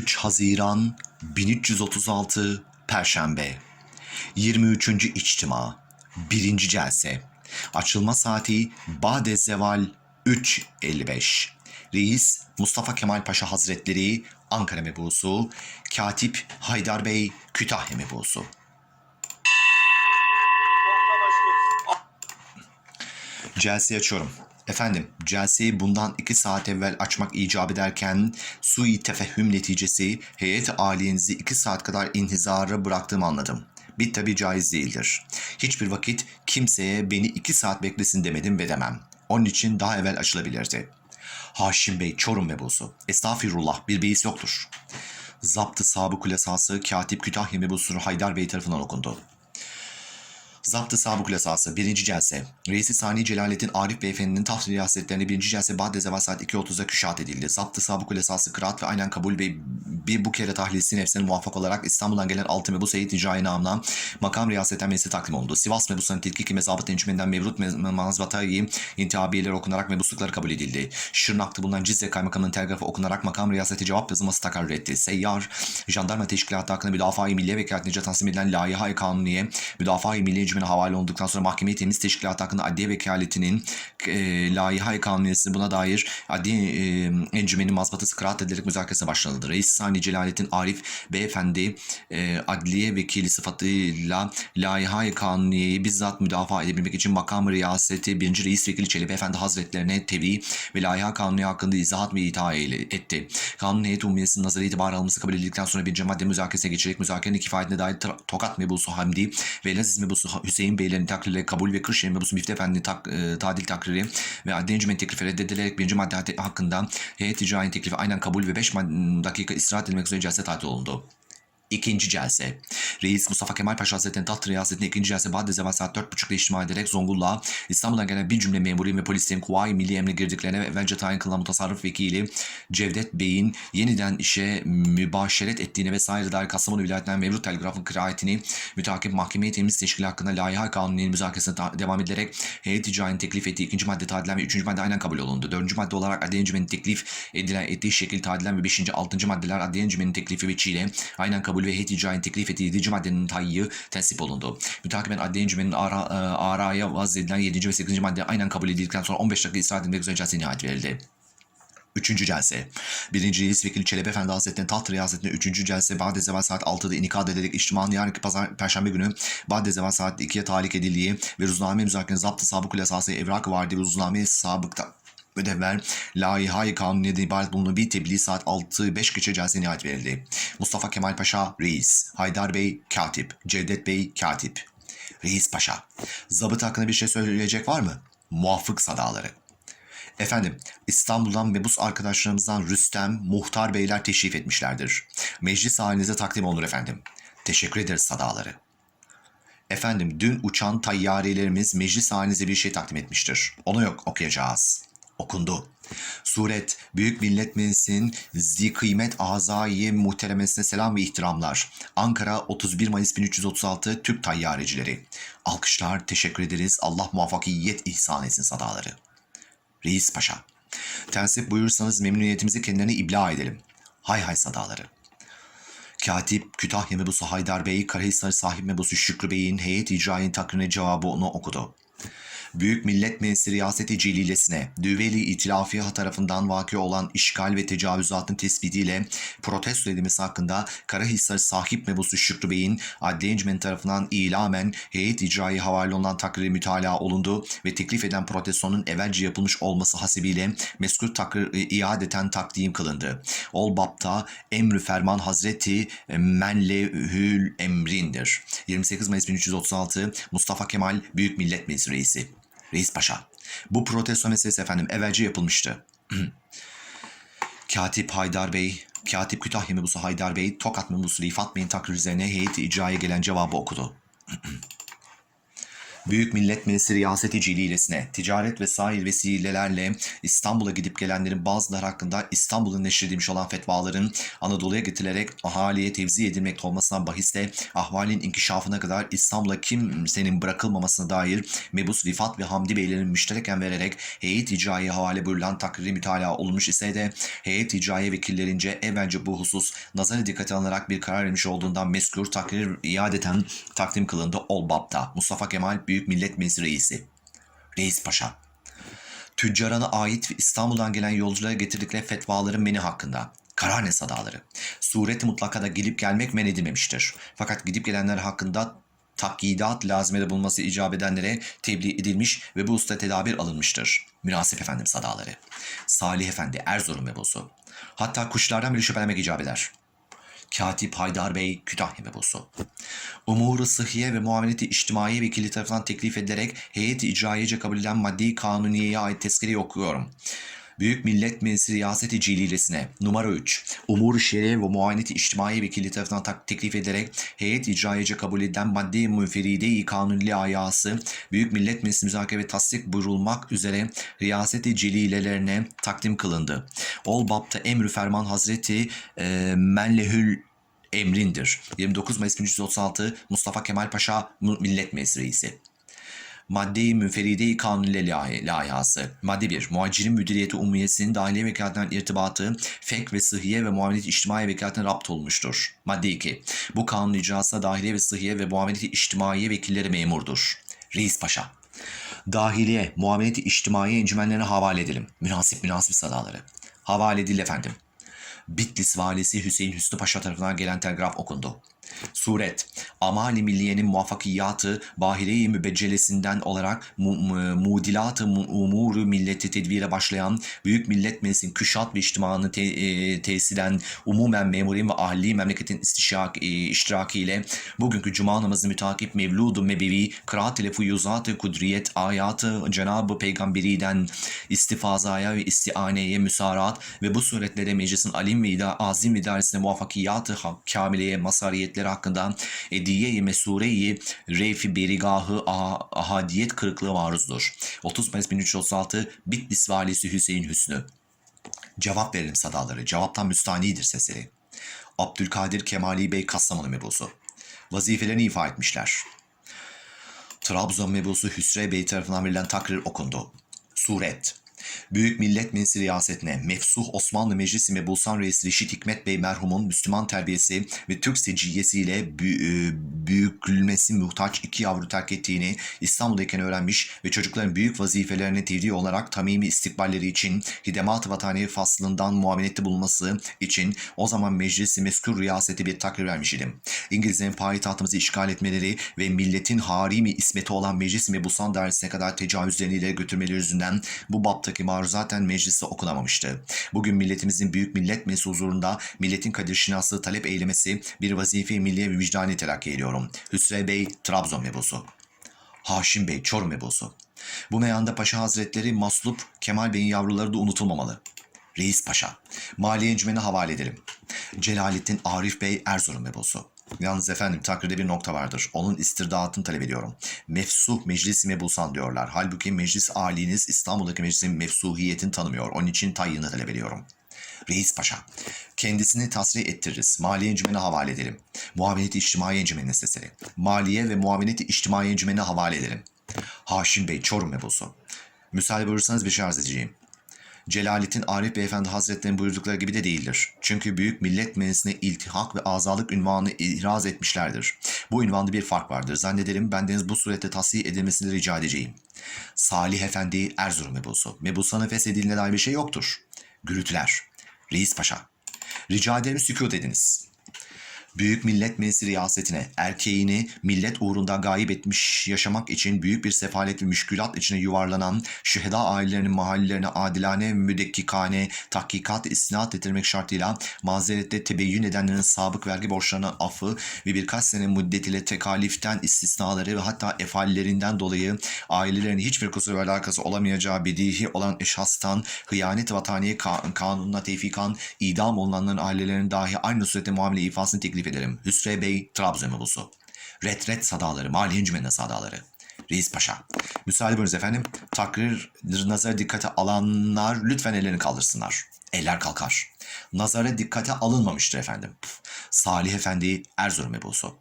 3 Haziran 1336 Perşembe 23. İçtima 1. Celse Açılma saati Bade Zeval 3.55 Reis Mustafa Kemal Paşa Hazretleri Ankara Mebusu Katip Haydar Bey Kütahya Mebusu Celseyi açıyorum. Efendim, celseyi bundan iki saat evvel açmak icap ederken sui tefehüm neticesi heyet aliyenizi iki saat kadar inhizara bıraktığımı anladım. Bir tabi caiz değildir. Hiçbir vakit kimseye beni iki saat beklesin demedim ve demem. Onun için daha evvel açılabilirdi. Haşim Bey, Çorum mebusu. Estağfirullah, bir beis yoktur. Zaptı Sabıkul Esası Katip Kütahya mebusu Haydar Bey tarafından okundu. Zaptı Sabıkul Esası 1. Celse Reisi Sani Celalettin Arif Beyefendi'nin taht riyasetlerine 1. Celse Bade Zeva saat 2.30'da küşat edildi. Zaptı Sabıkul Esası kıraat ve aynen kabul ve bir bu kere tahlilisi nefsine muvaffak olarak İstanbul'dan gelen altı mebu Seyyid Ticai namına makam riyasetten meclise takdim oldu. Sivas mebuslarının tetkiki mezabıt encümeninden mevrut me- mazbatayı intihabiyeleri okunarak mebuslukları kabul edildi. Şırnak'ta bulunan Cizre Kaymakamının telgrafı okunarak makam riyaseti cevap yazılması takarrür etti. Seyyar, jandarma teşkilatı hakkında müdafaa-i milliye vekaletine tanzim edilen layihayı kanuniye, müdafaa-i milliye encümene havale olduktan sonra mahkeme temiz teşkilatı hakkında adliye vekaletinin e, layihayı kanuniyesi buna dair adliye e, encümenin mazbatası kıraat edilerek müzakeresine başlanıldı. Reis Sani Celalettin Arif Beyefendi e, adliye vekili sıfatıyla layihayı kanuniyeyi bizzat müdafaa edebilmek için makam riyaseti 1. Reis Vekili Çelebi Efendi Hazretlerine tevi ve layiha kanuni hakkında izahat ve itaat etti. Kanun heyeti umumiyesinin nazarı itibar alınması kabul edildikten sonra bir madde müzakeresine geçerek müzakerenin kifayetine dair Tokat mebusu Hamdi ve Laziz mebusu Hüseyin Beylerin takririyle kabul ve Kırşehir mebusu Müftü Efendi tak, e, tadil takriri ve adli encümen teklifi reddedilerek birinci madde hakkında heyet ticari teklifi aynen kabul ve 5 dakika istirahat edilmek üzere celse tatil olundu. İkinci celse. Reis Mustafa Kemal Paşa Hazretleri'nin taht riyasetinde ikinci celse Bade Zeval saat 4.30'da içtima ederek Zonguldak'a İstanbul'dan gelen bir cümle memuriyim ve polislerin Kuvayi Milli Emre girdiklerine ve evvelce tayin kılınan mutasarrıf vekili Cevdet Bey'in yeniden işe mübaşeret ettiğine vesaire dair Kastamonu vilayetinden mevcut telgrafın kiraayetini mütakip mahkemeye temiz teşkili hakkında layihal kanuninin müzakeresine devam edilerek heyet ticaretin teklif ettiği ikinci madde tadilen ve üçüncü madde aynen kabul olundu. Dördüncü madde olarak adliye encümenin teklif edilen ettiği şekil tadilen ve beşinci, altıncı maddeler adliye encümenin teklifi ve çiğle aynen kabul ve heyet ticaretin teklif ettiği yedinci maddenin tayyi tensip olundu. Mütakiben adliye encümenin ara, e, araya vaz edilen yedinci ve sekizinci madde aynen kabul edildikten sonra 15 dakika istirahat edilmek üzere celse nihayet verildi. Üçüncü celse. Birinci Reis Vekili Çelebi Efendi Hazretleri'nin taht riyasetinde üçüncü celse Bade Zeval saat 6'da inikat ederek içtimanın yarınki pazar, perşembe günü Bade Zeval saat 2'ye tahlik edildiği ve ruzname müzakerenin zaptı sabıkul esası evrak vardı ve ruzname sabıkta ödevler layihayı kanuniye ibaret bulunan bir tebliğ saat 6-5 geçe celse nihayet verildi. Mustafa Kemal Paşa Reis, Haydar Bey Katip, Cevdet Bey Katip. Reis Paşa, zabıt hakkında bir şey söyleyecek var mı? Muvaffık sadaları. Efendim, İstanbul'dan mebus arkadaşlarımızdan Rüstem, Muhtar Beyler teşrif etmişlerdir. Meclis halinize takdim olur efendim. Teşekkür ederiz sadaları. Efendim, dün uçan tayyarelerimiz meclis halinize bir şey takdim etmiştir. Onu yok okuyacağız. Okundu. Suret, Büyük Millet Meclisi'nin zi kıymet azayı muhteremesine selam ve ihtiramlar. Ankara 31 Mayıs 1336 Türk tayyarecileri. Alkışlar, teşekkür ederiz. Allah muvaffakiyet ihsan etsin sadaları. Reis Paşa. Tensip buyursanız memnuniyetimizi kendilerine ibla edelim. Hay hay sadaları. Katip Kütahya mebusu Haydar Bey, Karahisar sahip mebusu Şükrü Bey'in heyet icrain takrine cevabı onu okudu. Büyük Millet Meclisi Riyaseti Celilesine, Düveli İtilafiye tarafından vaki olan işgal ve tecavüzatın tespitiyle protesto edilmesi hakkında Karahisar sahip mebusu Şükrü Bey'in adli encümen tarafından ilamen heyet icrayı havale olunan takriri mütalaa olundu ve teklif eden protestonun evvelce yapılmış olması hasebiyle meskul takrir e, iadeten takdim kılındı. Ol bapta emrü ferman hazreti menlehül emrindir. 28 Mayıs 1336 Mustafa Kemal Büyük Millet Meclisi Reisi. Reis Paşa. Bu protesto meselesi efendim evvelce yapılmıştı. Katip Haydar Bey, Katip Kütahya mebusu Haydar Bey, Tokat mebusu Rifat Bey'in takrir üzerine heyeti icraya gelen cevabı okudu. Büyük Millet Meclisi riyaseti cililesine, ticaret ve sahil vesilelerle İstanbul'a gidip gelenlerin bazıları hakkında İstanbul'un neşredilmiş olan fetvaların Anadolu'ya getirilerek ahaliye tevzi edilmekte olmasına bahiste ahvalin inkişafına kadar İstanbul'a kimsenin bırakılmamasına dair Mebus Rifat ve Hamdi Beylerin müştereken vererek heyet icraya havale buyurulan takriri mütalaa olmuş ise de heyet icraya vekillerince evvelce bu husus nazara dikkate alınarak bir karar vermiş olduğundan meskür takrir iadeten takdim kılındı Olbap'ta. Mustafa Kemal Büyük Millet Meclisi Reisi. Reis Paşa. Tüccarana ait ve İstanbul'dan gelen yolculara getirdikleri fetvaların meni hakkında. Kararne sadaları. Sureti mutlakada gelip gelmek men edilmemiştir. Fakat gidip gelenler hakkında takyidat lazimede bulunması icap edenlere tebliğ edilmiş ve bu usta tedabir alınmıştır. Münasip efendim sadaları. Salih Efendi Erzurum mebusu. Hatta kuşlardan bile şüphelenmek icap eder. Katip Haydar Bey Kütahya mebusu. Umuru sıhhiye ve muameleti içtimai vekili tarafından teklif edilerek heyet-i icraiyece kabul edilen maddi kanuniyeye ait tezkereyi okuyorum. Büyük Millet Meclisi Riyaseti Cililesine numara 3. Umur-u Şeriye ve Muayeneti İçtimai Vekili tarafından tak- teklif edilerek heyet icraice kabul edilen madde müferide-i kanunli ayası Büyük Millet Meclisi müzakere ve tasdik buyurulmak üzere Riyaseti Cililelerine takdim kılındı. Ol Bab'ta Emrü Ferman Hazreti e, Menlehül emrindir. 29 Mayıs 1336 Mustafa Kemal Paşa Millet Meclisi Reisi. Madde-i müferide-i kanunle layihası. Madde 1. Muhacirin müdüriyeti umumiyesinin dahiliye vekaletinden irtibatı fek ve sıhhiye ve muameleti içtimai vekaletine rapt olmuştur. Madde 2. Bu kanun icrasına dahiliye ve sıhhiye ve muameleti içtimai vekilleri memurdur. Reis Paşa. Dahiliye, muameleti içtimai encümenlerine havale edelim. Münasip münasip sadaları. Havale edildi efendim. Bitlis valisi Hüseyin Hüsnü Paşa tarafından gelen telgraf okundu. Suret, Amali Milliye'nin muvaffakiyatı Bahire-i Mübeccelesinden olarak mu, mu- mudilat-ı mu- umuru milleti tedbire başlayan Büyük Millet Meclisi'nin küşat ve içtimanı te, e, tesilen umumen memurin ve ahli memleketin istişak, e, iştirakiyle bugünkü cuma namazı mütakip mevludu mebevi kıraat ile fuyuzat-ı kudriyet ayatı Cenab-ı Peygamberiden istifazaya ve istianeye müsarat ve bu suretlere meclisin alim ve azim idaresine muvaffakiyatı kamileye masariyetleri hakkında ediye-i mesure-i reyfi berigahı aha- ahadiyet kırıklığı maruzdur. 30 Mayıs 1336 Bitlis valisi Hüseyin Hüsnü. Cevap verelim sadaları. Cevaptan müstanidir sesleri. Abdülkadir Kemali Bey Kastamonu mebusu. Vazifelerini ifa etmişler. Trabzon mebusu Hüsrev Bey tarafından verilen takrir okundu. Suret. Büyük Millet Meclisi riyasetine Mefsuh Osmanlı Meclisi Mebusan Reisi Reşit Hikmet Bey merhumun Müslüman terbiyesi ve Türk seciyesiyle e, büyükülmesi muhtaç iki yavru terk ettiğini İstanbul'dayken öğrenmiş ve çocukların büyük vazifelerine tevdi olarak tamimi istikballeri için hidemat-ı vatani faslından muamelette bulunması için o zaman meclisi meskul riyaseti bir takrir vermiş idim. İngilizlerin payitahtımızı işgal etmeleri ve milletin harimi ismeti olan meclis mebusan dairesine kadar tecavüzlerini ileri götürmeleri yüzünden bu baptaki maruzaten mecliste okunamamıştı. Bugün milletimizin büyük millet meclisi huzurunda milletin kadir şinaslığı talep eylemesi bir vazife-i milliye ve vicdani telakki ediyorum. Hüsrev Bey, Trabzon mebusu. Haşim Bey, Çorum mebusu. Bu meyanda Paşa Hazretleri Maslup Kemal Bey'in yavruları da unutulmamalı. Reis Paşa, Maliye Encümeni havale edelim. Celalettin Arif Bey, Erzurum mebusu. Yalnız efendim takdirde bir nokta vardır. Onun istirdaatını talep ediyorum. Mefsuh meclisi mebusan diyorlar. Halbuki meclis aliniz İstanbul'daki meclisin mefsuhiyetini tanımıyor. Onun için tayyını talep ediyorum. Reis Paşa, kendisini tasrih ettiririz. Maliye encümeni havale edelim. Muameleti içtimai encümenine sesleri. Maliye ve muameleti içtimai encümenine havale edelim. Haşim Bey, Çorum mebusu. Müsaade buyurursanız bir şey arz edeceğim. Celalettin Arif Beyefendi Hazretleri'nin buyurdukları gibi de değildir. Çünkü Büyük Millet Meclisi'ne iltihak ve azalık ünvanı ihraz etmişlerdir. Bu ünvanda bir fark vardır. Zannederim bendeniz bu surette tasih edilmesini rica edeceğim. Salih Efendi Erzurum mebusu. Mebusanın feshedildiğine dair bir şey yoktur. Gürültüler. Reis Paşa. Rica ederim sükut ediniz. Büyük Millet Meclisi riyasetine erkeğini millet uğrunda gayip etmiş yaşamak için büyük bir sefalet ve müşkülat içine yuvarlanan şüheda ailelerinin mahallelerine adilane müdekkikane tahkikat istinat ettirmek şartıyla mazerette tebeyyün edenlerin sabık vergi borçlarına affı ve birkaç sene müddet ile tekaliften istisnaları ve hatta efallerinden dolayı ailelerin hiçbir kusur ve alakası olamayacağı bedihi olan eşhastan hıyanet vataniye ka- kanununa tevfikan idam olunanların ailelerinin dahi aynı surette muamele ifasını teklif ederim. Hüsrev Bey, Trabzon mebusu. Retret sadaları, mali encümenine sadaları. Reis Paşa. Müsaade buyurunuz efendim. Takrir nazara dikkate alanlar lütfen ellerini kaldırsınlar. Eller kalkar. Nazara dikkate alınmamıştır efendim. Salih Efendi Erzurum Ebusu.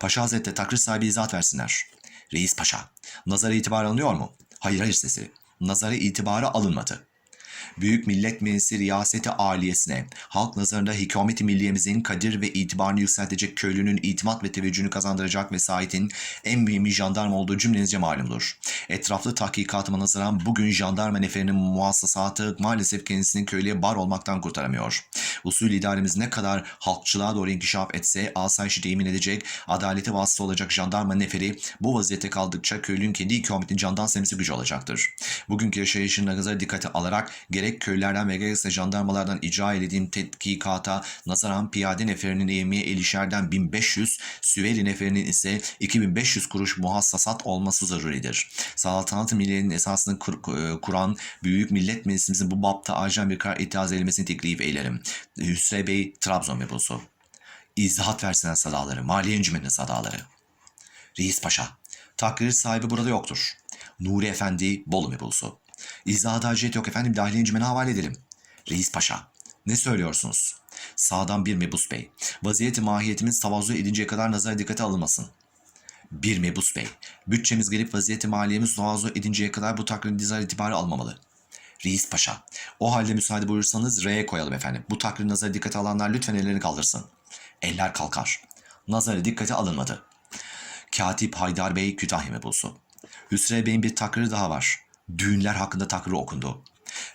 Paşa Hazretleri takrir sahibi izahat versinler. Reis Paşa. Nazara itibar alınıyor mu? Hayır hayır sesi. Nazara itibara alınmadı. Büyük Millet Meclisi riyaseti aliyesine, halk nazarında hükümeti milliyemizin kadir ve itibarını yükseltecek köylünün itimat ve teveccühünü kazandıracak vesayetin en mühimi jandarma olduğu cümlenizce malumdur. Etraflı tahkikatıma nazaran bugün jandarma neferinin muhassasatı maalesef kendisini köylüye bar olmaktan kurtaramıyor. Usul idaremiz ne kadar halkçılığa doğru inkişaf etse asayişi temin edecek, adalete vasıta olacak jandarma neferi bu vaziyette kaldıkça köylünün kendi hükümetin candan semisi gücü olacaktır. Bugünkü yaşayışın nazara dikkate alarak gerek köylerden ve gerekse jandarmalardan icra edildiğim tetkikata nazaran piyade neferinin eğimiye elişerden 1500, süveri neferinin ise 2500 kuruş muhassasat olması zaruridir. Saltanat milliyenin esasını kur- e, kuran Büyük Millet Meclisimizin bu bapta acilen bir karar itiraz edilmesini teklif eylerim. Hüsrev Bey Trabzon mebusu. İzahat versinler sadaları, maliye encümeninin sadaları. Reis Paşa, takrir sahibi burada yoktur. Nuri Efendi Bolu mebusu. İzahat hacet yok efendim dahiliye encümene havale edelim. Reis Paşa, ne söylüyorsunuz? Sağdan bir mebus bey. Vaziyeti mahiyetimiz tavazu edinceye kadar nazara dikkate alınmasın. Bir mebus bey. Bütçemiz gelip vaziyeti maliyemiz tavazu edinceye kadar bu takririn dizar itibarı almamalı. Reis Paşa. O halde müsaade buyursanız R'ye koyalım efendim. Bu takrir nazara dikkate alanlar lütfen ellerini kaldırsın. Eller kalkar. Nazara dikkate alınmadı. Katip Haydar Bey Kütahya mebusu. Hüsrev Bey'in bir takriri daha var. Düğünler hakkında takriri okundu.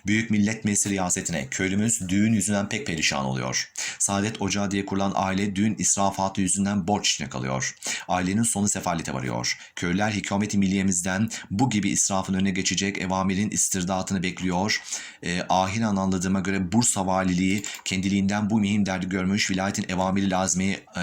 Büyük Millet Meclisi riyasetine köylümüz düğün yüzünden pek perişan oluyor. Saadet Ocağı diye kurulan aile düğün israfatı yüzünden borç içine kalıyor. Ailenin sonu sefalete varıyor. Köylüler hükümeti milliyemizden bu gibi israfın önüne geçecek evamirin istirdatını bekliyor. E, ahiren anladığıma göre Bursa Valiliği kendiliğinden bu mühim derdi görmüş vilayetin evamiri lazmeyi e,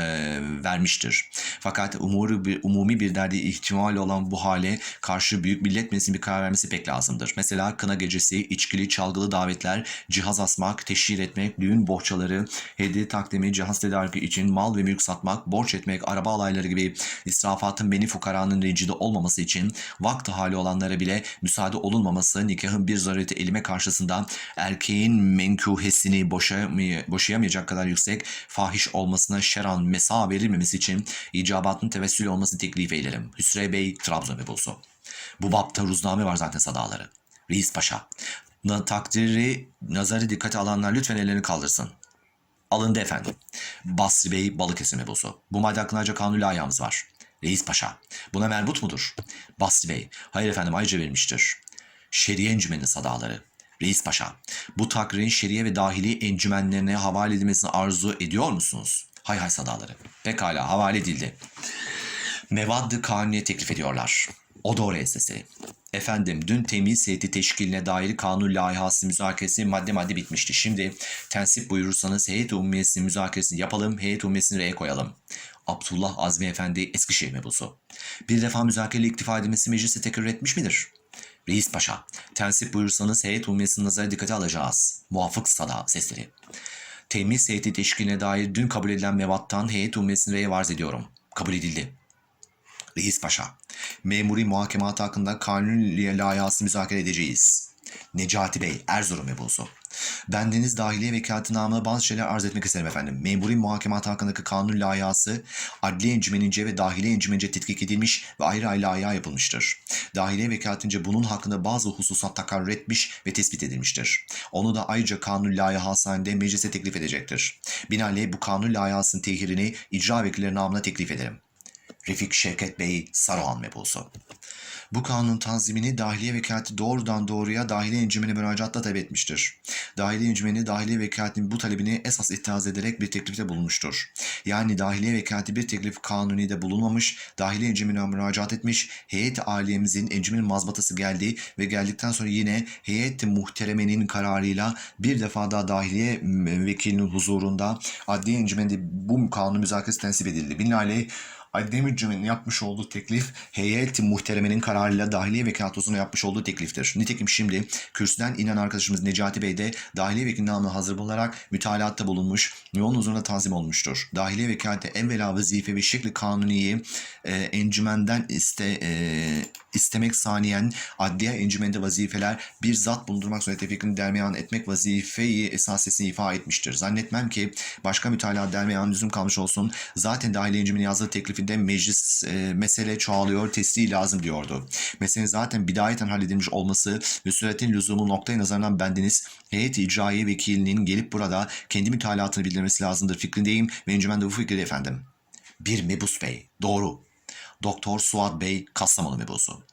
vermiştir. Fakat umuru bir, umumi bir derdi ihtimali olan bu hale karşı Büyük Millet Meclisi'nin bir karar vermesi pek lazımdır. Mesela kına gecesi, içkili, çalgılı davetler, cihaz asmak, teşhir etmek, düğün bohçaları, hediye takdimi, cihaz tedariki için mal ve mülk satmak, borç etmek, araba alayları gibi israfatın beni fukaranın rencide olmaması için vakti hali olanlara bile müsaade olunmaması, nikahın bir zarureti elime karşısında erkeğin menkuhesini boşayamay- boşayamayacak kadar yüksek fahiş olmasına şeran mesa verilmemesi için icabatın tevessül olmasını teklif eylerim. Hüsrev Bey Trabzon mebusu. Bu bapta ruzname var zaten sadaları. Reis Paşa. Takdiri, nazarı dikkate alanlar lütfen ellerini kaldırsın. Alındı efendim. Basri Bey Balıkesir mebusu. Bu madde hakkında ancak kanuni ayağımız var. Reis Paşa. Buna merbut mudur? Basri Bey. Hayır efendim ayrıca verilmiştir. Şeriye encümeni sadaları. Reis Paşa. Bu takririn şeriye ve dahili encümenlerine havale edilmesini arzu ediyor musunuz? Hay hay sadaları. Pekala havale edildi. Mevadd-ı kanuniye teklif ediyorlar. O doğru esesi. Efendim dün temiz heyeti teşkiline dair kanun layihası müzakeresi madde madde bitmişti. Şimdi tensip buyurursanız heyet ummiyesi müzakeresini yapalım, heyet ummiyesini R'ye koyalım. Abdullah Azmi Efendi Eskişehir mebusu. Bir defa müzakereyle iktifa edilmesi meclise tekrar etmiş midir? Reis Paşa, tensip buyursanız heyet ummiyesini nazara dikkate alacağız. Muvafık sada sesleri. Temiz heyeti teşkiline dair dün kabul edilen mevattan heyet ummiyesini R'ye varz ediyorum. Kabul edildi. Reis Paşa, memuri muhakemat hakkında kanun layihası müzakere edeceğiz. Necati Bey, Erzurum mebusu. Bendeniz dahiliye vekaletnamına bazı şeyler arz etmek isterim efendim. Memuri muhakemat hakkındaki kanun layihası adliye encümenince ve dahiliye encümenince tetkik edilmiş ve ayrı ayrı layiha yapılmıştır. Dahiliye vekaletince bunun hakkında bazı hususat takarrür etmiş ve tespit edilmiştir. Onu da ayrıca kanun layihası halinde meclise teklif edecektir. Binaenaleyh bu kanun layihasının tehirini icra vekilleri namına teklif ederim. Refik Şevket Bey Saruhan mebusu. Bu kanun tanzimini dahiliye vekaleti doğrudan doğruya dahiliye encümeni müracaatla talep etmiştir. Dahiliye encümeni dahiliye vekaletinin bu talebini esas itiraz ederek bir teklifte bulunmuştur. Yani dahiliye vekaleti bir teklif kanuni de bulunmamış, dahiliye encümenine müracaat etmiş, heyet aliyemizin encümenin mazbatası geldi ve geldikten sonra yine heyet muhteremenin kararıyla bir defa daha dahiliye vekilinin huzurunda adliye encümeninde bu kanun müzakeresi tensip edildi. Binaenaleyh Müdürlüğü'nün yapmış olduğu teklif heyet muhteremenin kararıyla Dahiliye Vekalatosu'na yapmış olduğu tekliftir. Nitekim şimdi kürsüden inen arkadaşımız Necati Bey de Dahiliye Vekili hazır bulunarak mütalatta bulunmuş, yolun huzuruna tanzim olmuştur. Dahiliye Vekaleti evvela vazife ve şekli kanuniyi e, encümenden iste, e, istemek saniyen adliye encümende vazifeler bir zat bulundurmak suretiyle fikrini dermeyan etmek vazifeyi esasesini ifa etmiştir. Zannetmem ki başka mütalaa dermeyan lüzum kalmış olsun. Zaten dahiliye encümeni yazdığı teklifinde meclis e, mesele çoğalıyor, tesliği lazım diyordu. Meselenin zaten bidayeten halledilmiş olması ve süretin lüzumu noktaya nazarından bendiniz heyet icraiye vekilinin gelip burada kendi mütalaatını bildirmesi lazımdır fikrindeyim ve encümen de bu fikirde efendim. Bir mebus bey, doğru. Doktor Suat Bey Kastamonu mebusu.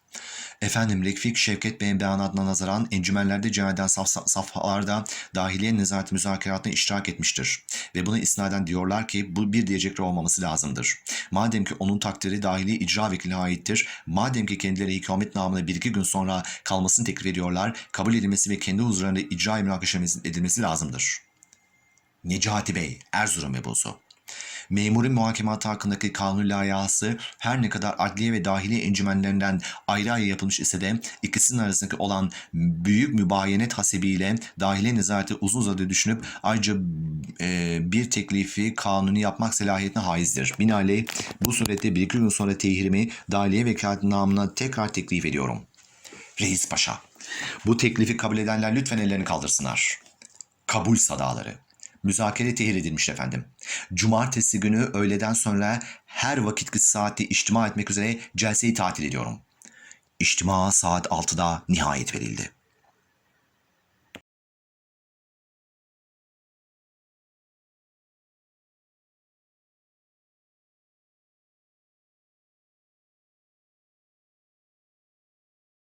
Efendim Rekfik Şevket Bey'in beyanatına nazaran encümenlerde cem eden saf, safhalarda dahiliye nezaret müzakeratına iştirak etmiştir. Ve buna isnaden diyorlar ki bu bir diyecekleri olmaması lazımdır. Madem ki onun takdiri dahiliye icra vekiline aittir, madem ki kendileri hikamet namına bir iki gün sonra kalmasını teklif ediyorlar, kabul edilmesi ve kendi huzurlarında icra münakaşa edilmesi lazımdır. Necati Bey, Erzurum mebusu. Memuri muhakematı hakkındaki kanun layihası her ne kadar adliye ve dahiliye encümenlerinden ayrı ayrı yapılmış ise de ikisinin arasındaki olan büyük mübayenet hasebiyle dahiliye nezareti uzun uzadı düşünüp ayrıca e, bir teklifi kanuni yapmak selahiyetine haizdir. Binaenaleyh bu surette bir iki gün sonra tehirimi dahiliye vekalet namına tekrar teklif ediyorum. Reis Paşa, bu teklifi kabul edenler lütfen ellerini kaldırsınlar. Kabul sadaları. Müzakere tehir edilmiş efendim. Cumartesi günü öğleden sonra her vakitkı saatte içtima etmek üzere celseyi tatil ediyorum. İçtima saat 6'da nihayet verildi.